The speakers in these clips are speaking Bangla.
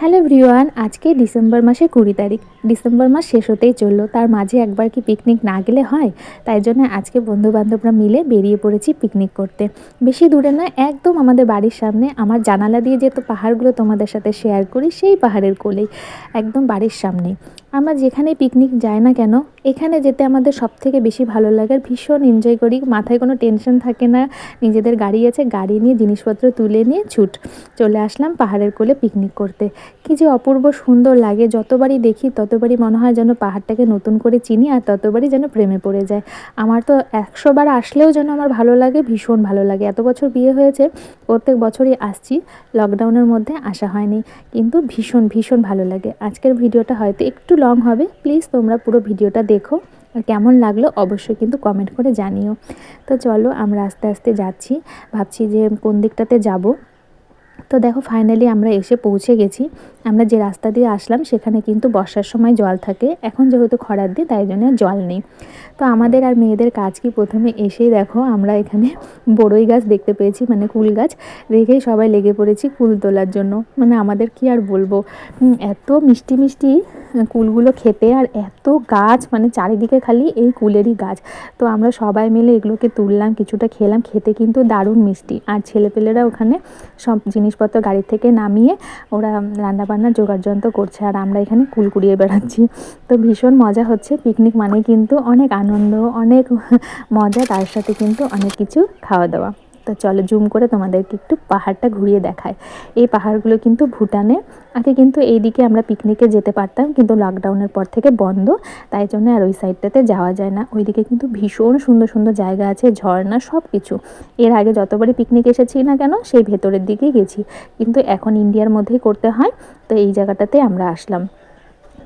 হ্যালো ভ্রিওয়ান আজকে ডিসেম্বর মাসের কুড়ি তারিখ। ডিসেম্বর মাস শেষ হতেই চলল। তার মাঝে একবার কি পিকনিক না গেলে হয়? তাই জন্য আজকে বন্ধুবান্ধবরা মিলে বেরিয়ে পড়েছি পিকনিক করতে। বেশি দূরে নয়, একদম আমাদের বাড়ির সামনে। আমার জানালা দিয়ে যেহেতু পাহাড়গুলো তোমাদের সাথে শেয়ার করি, সেই পাহাড়ের কোলেই, একদম বাড়ির সামনেই। আমরা যেখানে পিকনিক যাই না কেন, এখানে যেতে আমাদের সব থেকে বেশি ভালো লাগে। আর ভীষণ এনজয় করি, মাথায় কোনো টেনশন থাকে না। নিজেদের গাড়ি আছে, গাড়ি নিয়ে জিনিসপত্র তুলে নিয়ে ছুট। চলে আসলাম পাহাড়ের কোলে পিকনিক করতে। কী যে অপূর্ব সুন্দর লাগে, যতবারই দেখি ততবারই মনে হয় যেন পাহাড়টাকে নতুন করে চিনি আর ততবারই যেন প্রেমে পড়ে যায়। আমার তো একশো বার আসলেও যেন আমার ভালো লাগে, ভীষণ ভালো লাগে। এত বছর বিয়ে হয়েছে, প্রত্যেক বছরই আসছি। লকডাউনের মধ্যে আসা হয়নি, কিন্তু ভীষণ ভীষণ ভালো লাগে। আজকের ভিডিওটা হয়তো একটু লং হবে প্লিজ তোমরা পুরো ভিডিওটা দেখো আর কেমন লাগল অবশ্যই কিন্তু কমেন্ট করে জানিও। তো চলো আমরা আস্তে আস্তে যাচ্ছি, ভাবছি যে কোন দিকটাতে যাব। তো দেখো ফাইনালি আমরা এসে পৌঁছে গেছি। আমরা যে রাস্তা দিয়ে আসলাম সেখানে কিন্তু বর্ষার সময় জল থাকে। এখন যেহেতু খরার দিন, তাই জন্য জল নেই। তো আমাদের আর মেয়েদের কাজ কি? প্রথমে এসেই দেখো আমরা এখানে বড়ই গাছ দেখতে পেয়েছি মানে কুল গাছ। দেখেই সবাই লেগে পড়েছি কুল তোলার জন্য। মানে আমাদের কি আর বলব? এত মিষ্টি মিষ্টি কুলগুলো খেতে আর এত গাছ মানে চারিদিকে খালি এই কুলেরই গাছ। তো আমরা সবাই মিলে এগুলোকে তুললাম, কিছুটা খেলাম, খেতে কিন্তু দারুণ মিষ্টি। আর ছেলেপেলেরা ওখানে সব জিনিসপত্র গাড়ি থেকে নামিয়ে ওরা রান্নাবান্নার যন্ত্র করছে আর আমরা এখানে কুল কুড়িয়ে বেড়াচ্ছি। তো ভীষণ মজা হচ্ছে পিকনিক মানে কিন্তু অনেক আনন্দ, অনেক মজা, তার সাথে কিন্তু অনেক কিছু খাওয়া দাওয়া। তো চলো জুম করে তোমাদেরকে একটু পাহাড়টা ঘুরিয়ে দেখায় এই পাহাড়গুলো কিন্তু ভুটানে। আগে কিন্তু এই দিকে আমরা পিকনিকে যেতে পারতাম, কিন্তু লকডাউনের পর থেকে বন্ধ। তাই জন্য আর ওই সাইডটাতে যাওয়া যায় না। ওইদিকে কিন্তু ভীষণ সুন্দর সুন্দর জায়গা আছে, ঝর্ণা সব কিছু এর আগে যতবারই পিকনিক এসেছি না কেন, সেই ভেতরের দিকেই গেছি। কিন্তু এখন ইন্ডিয়ার মধ্যেই করতে হয়, তো এই জায়গাটাতে আমরা আসলাম।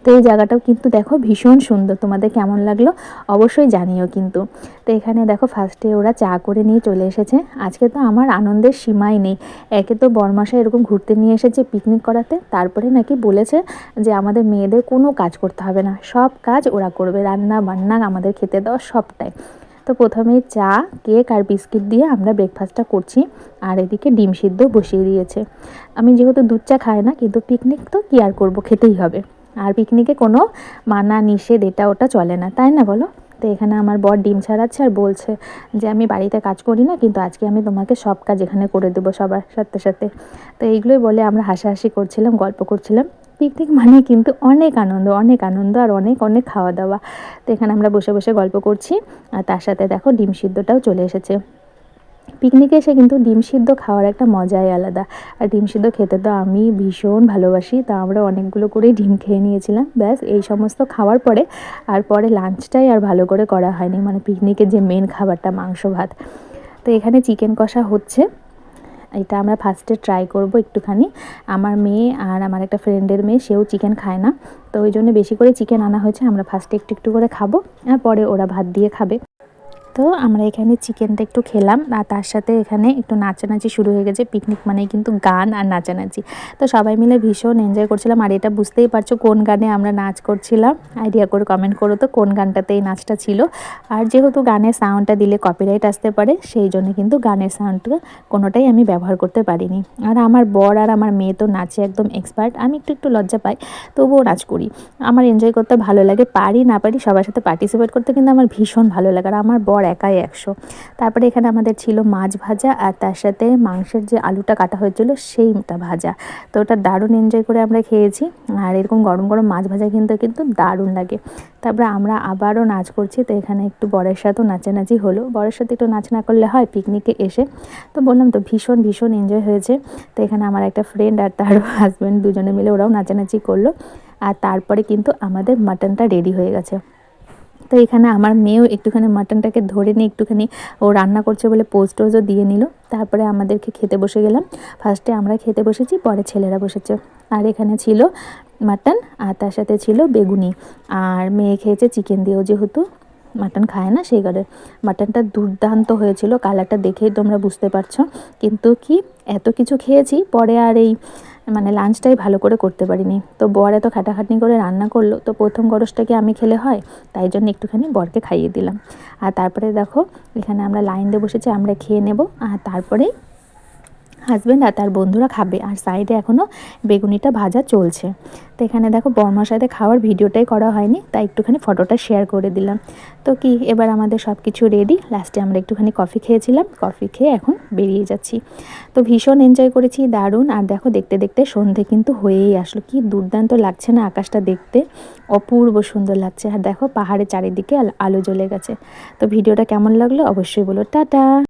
তো এই জায়গাটাও কিন্তু দেখো ভীষণ সুন্দর। তোমাদের কেমন লাগল অবশ্যই জানিও কিন্তু। তো এখানে দেখো ফার্স্টে ওরা চা করে নিয়ে চলে এসেছে। আজকে তো আমার আনন্দের সীমাই নেই। একে তো বরমাসা এরকম ঘুরতে নিয়ে এসেছে পিকনিক করাতে। তারপরে নাকি বলেছে যে আমাদের মেয়েদের কোনো কাজ করতে হবে না। সব কাজ ওরা করবে। রান্না বান্না, আমাদের খেতে দেওয়া সবটাই। তো প্রথমে চা, কেক আর বিস্কিট দিয়ে আমরা ব্রেকফাস্টটা করছি। আর এদিকে ডিম সিদ্ধ বসিয়ে দিয়েছে। আমি যেহেতু দুধ চা খাই না, কিন্তু পিকনিক তো কী আর করব? খেতেই হবে। আর পিকনিকে কোনো মানা নিষেধ, এটা ওটা চলে না, তাই না বলো? তো এখানে আমার বর ডিম ছাড়াচ্ছে আর বলছে যে আমি বাড়িতে কাজ করি না, কিন্তু আজকে আমি তোমাকে সব কাজ এখানে করে দেবো সবার সাথে সাথে। তো এইগুলোই বলে আমরা হাসাহাসি করছিলাম, গল্প করছিলাম। পিকনিক মানে কিন্তু অনেক আনন্দ অনেক আনন্দ আর অনেক অনেক খাওয়া দাওয়া। তো এখানে আমরা বসে বসে গল্প করছি। আর তার সাথে দেখো ডিম সিদ্ধটাও চলে এসেছে। পিকনিকে এসে কিন্তু ডিম সিদ্ধ খাওয়ার একটা মজাই আলাদা। আর ডিম সিদ্ধ খেতে তো আমি ভীষণ ভালোবাসি, তা আমরা অনেকগুলো করেই ডিম খেয়ে নিয়েছিলাম। ব্যাস, এই সমস্ত খাওয়ার পরে, আর পরে লাঞ্চটাই আর ভালো করে করা হয়নি মানে পিকনিকের যে মেন খাবারটা মাংস ভাত। তো এখানে চিকেন কষা হচ্ছে। এটা আমরা ফার্স্টে ট্রাই করব একটুখানি। আমার মেয়ে আর আমার একটা ফ্রেন্ডের মেয়ে, সেও চিকেন খায় না। তো ওই জন্য বেশি করে চিকেন আনা হয়েছে, আমরা ফার্স্টে একটু একটু করে খাব, আর পরে ওরা ভাত দিয়ে খাবে। তো আমরা এখানে চিকেনটা একটু খেলাম আর তার সাথে এখানে একটু নাচানাচি শুরু হয়ে গেছে। পিকনিক মানে কিন্তু গান আর নাচানাচি। তো সবাই মিলে ভীষণ এনজয় করছিলাম আর এটা বুঝতেই পারছ কোন গানে আমরা নাচ করছিলাম। আইডিয়া করে কমেন্ট করো তো কোন গানটাতে এই নাচটা ছিল। আর যেহেতু গানের সাউন্ডটা দিলে কপিরাইট আসতে পারে, সেই জন্য কিন্তু গানের সাউন্ডটা কোনোটাই আমি ব্যবহার করতে পারিনি। আর আমার বর আর আমার মেয়ে তো নাচে একদম এক্সপার্ট আমি একটু একটু লজ্জা পাই, তবুও নাচ করি। আমার এনজয় করতে ভালো লাগে, পারি না পারি সবার সাথে পার্টিসিপেট করতে কিন্তু আমার ভীষণ ভালো লাগে। আর আমার বর একাই একশো। তারপরে এখানে আমাদের ছিল মাছ ভাজা আর তার সাথে মাংসের যে আলুটা কাটা হয়েছিল সেইটা ভাজা। তো ওটা দারুণ এনজয় করে আমরা খেয়েছি আর এরকম গরম গরম মাছ ভাজা কিন্তু কিন্তু দারুণ লাগে। তারপরে আমরা আবারও নাচ করছি, তো এখানে একটু বরের সাথেও নাচানাচি হলো। বরের সাথে একটু নাচ না করলে হয় পিকনিকে এসে। তো বললাম তো ভীষণ ভীষণ এনজয় হয়েছে। তো এখানে আমার একটা ফ্রেন্ড আর তার হাজব্যান্ড দুজনে মিলে ওরাও নাচানাচি করল। আর তারপরে কিন্তু আমাদের মাটনটা রেডি হয়ে গেছে। তো এখানে আমার মেয়েও একটুখানি মাটনটাকে ধরে নিয়ে একটুখানি ও রান্না করছে বলে পোস্ট টোজও দিয়ে নিল। তারপরে আমাদেরকে খেতে বসে গেলাম। ফার্স্টে আমরা খেতে বসেছি, পরে ছেলেরা বসেছে। আর এখানে ছিল মাটন, আর তার সাথে ছিল বেগুনি। আর মেয়ে খেয়েছে চিকেন দিয়েও যেহেতু মাটন খায় না, সেই কারণে। মাটনটা দুর্দান্ত হয়েছিল কালারটা দেখেই তোমরা বুঝতে পারছ। কিন্তু কি, এত কিছু খেয়েছি, পরে আর এই মানে লাঞ্চটাই ভালো করে করতে পারিনি। তো বর এত খাটাখাটনি করে রান্না করল, তো প্রথম গরসটাকে আমি খেলে হয়, তাই জন্য একটুখানি বরকে খাইয়ে দিলাম। আর তারপরে দেখো, এখানে আমরা লাইন দিয়ে বসেছি, আমরা খেয়ে নেব, আর তারপরেই হাজব্যান্ড আর তার বন্ধুরা খাবে। আর সাইডে এখনও বেগুনিটা ভাজা চলছে। তো এখানে দেখো বর্মার সাথে খাওয়ার ভিডিওটাই করা হয়নি, তাই একটুখানি ফটোটা শেয়ার করে দিলাম। তো কি, এবার আমাদের সব কিছু রেডি লাস্টে আমরা একটুখানি কফি খেয়েছিলাম। কফি খেয়ে এখন বেরিয়ে যাচ্ছি। তো ভীষণ এনজয় করেছি, দারুণ। আর দেখো দেখতে দেখতে সন্ধে কিন্তু হয়েই আসলো। কি দুর্দান্ত লাগছে না আকাশটা দেখতে। অপূর্ব সুন্দর লাগছে। আর দেখো পাহাড়ের চারিদিকে আলো জ্বলে গেছে। তো ভিডিওটা কেমন লাগল অবশ্যই বলো। টাটা!